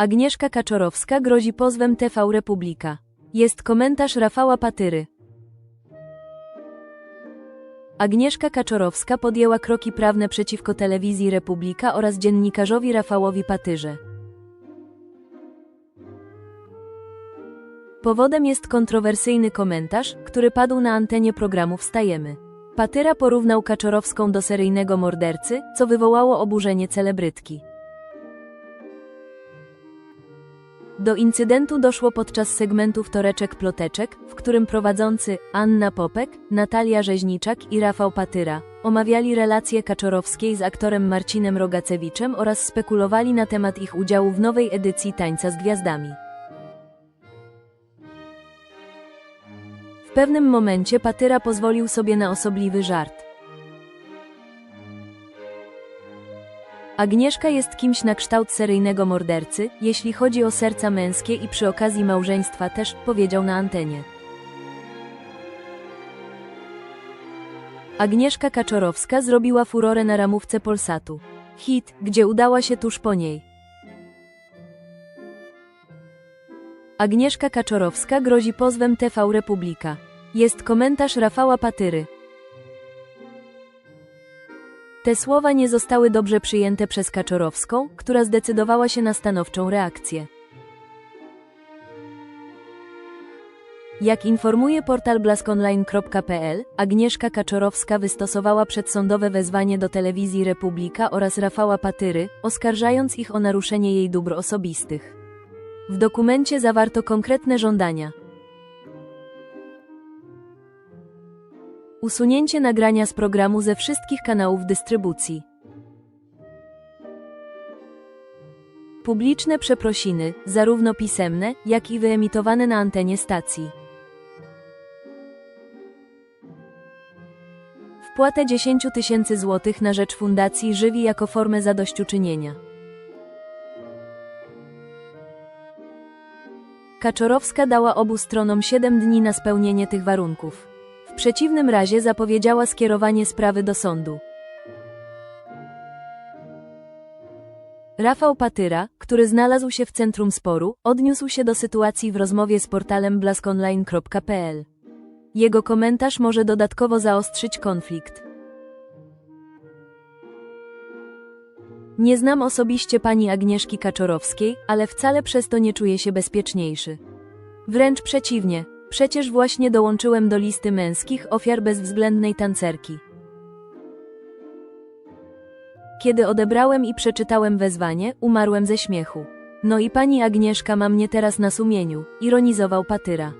Agnieszka Kaczorowska grozi pozwem TV Republika. Jest komentarz Rafała Patyry. Agnieszka Kaczorowska podjęła kroki prawne przeciwko telewizji Republika oraz dziennikarzowi Rafałowi Patyrze. Powodem jest kontrowersyjny komentarz, który padł na antenie programu Wstajemy. Patyra porównał Kaczorowską do seryjnego mordercy, co wywołało oburzenie celebrytki. Do incydentu doszło podczas segmentu Wtoreczek Ploteczek, w którym prowadzący Anna Popek, Natalia Rzeźniczak i Rafał Patyra omawiali relacje Kaczorowskiej z aktorem Marcinem Rogacewiczem oraz spekulowali na temat ich udziału w nowej edycji Tańca z Gwiazdami. W pewnym momencie Patyra pozwolił sobie na osobliwy żart. Agnieszka jest kimś na kształt seryjnego mordercy, jeśli chodzi o serca męskie i przy okazji małżeństwa też, powiedział na antenie. Agnieszka Kaczorowska zrobiła furorę na ramówce Polsatu. Hit, gdzie udała się tuż po niej. Agnieszka Kaczorowska grozi pozwem TV Republika. Jest komentarz Rafała Patyry. Te słowa nie zostały dobrze przyjęte przez Kaczorowską, która zdecydowała się na stanowczą reakcję. Jak informuje portal blaskonline.pl, Agnieszka Kaczorowska wystosowała przedsądowe wezwanie do telewizji Republika oraz Rafała Patyry, oskarżając ich o naruszenie jej dóbr osobistych. W dokumencie zawarto konkretne żądania. Usunięcie nagrania z programu ze wszystkich kanałów dystrybucji. Publiczne przeprosiny, zarówno pisemne, jak i wyemitowane na antenie stacji. Wpłatę 10 tysięcy złotych na rzecz Fundacji Żywi jako formę zadośćuczynienia. Kaczorowska dała obu stronom 7 dni na spełnienie tych warunków. W przeciwnym razie zapowiedziała skierowanie sprawy do sądu. Rafał Patyra, który znalazł się w centrum sporu, odniósł się do sytuacji w rozmowie z portalem blaskonline.pl. Jego komentarz może dodatkowo zaostrzyć konflikt. Nie znam osobiście pani Agnieszki Kaczorowskiej, ale wcale przez to nie czuję się bezpieczniejszy. Wręcz przeciwnie, przecież właśnie dołączyłem do listy męskich ofiar bezwzględnej tancerki. Kiedy odebrałem i przeczytałem wezwanie, umarłem ze śmiechu. No i pani Agnieszka ma mnie teraz na sumieniu, ironizował Patyra.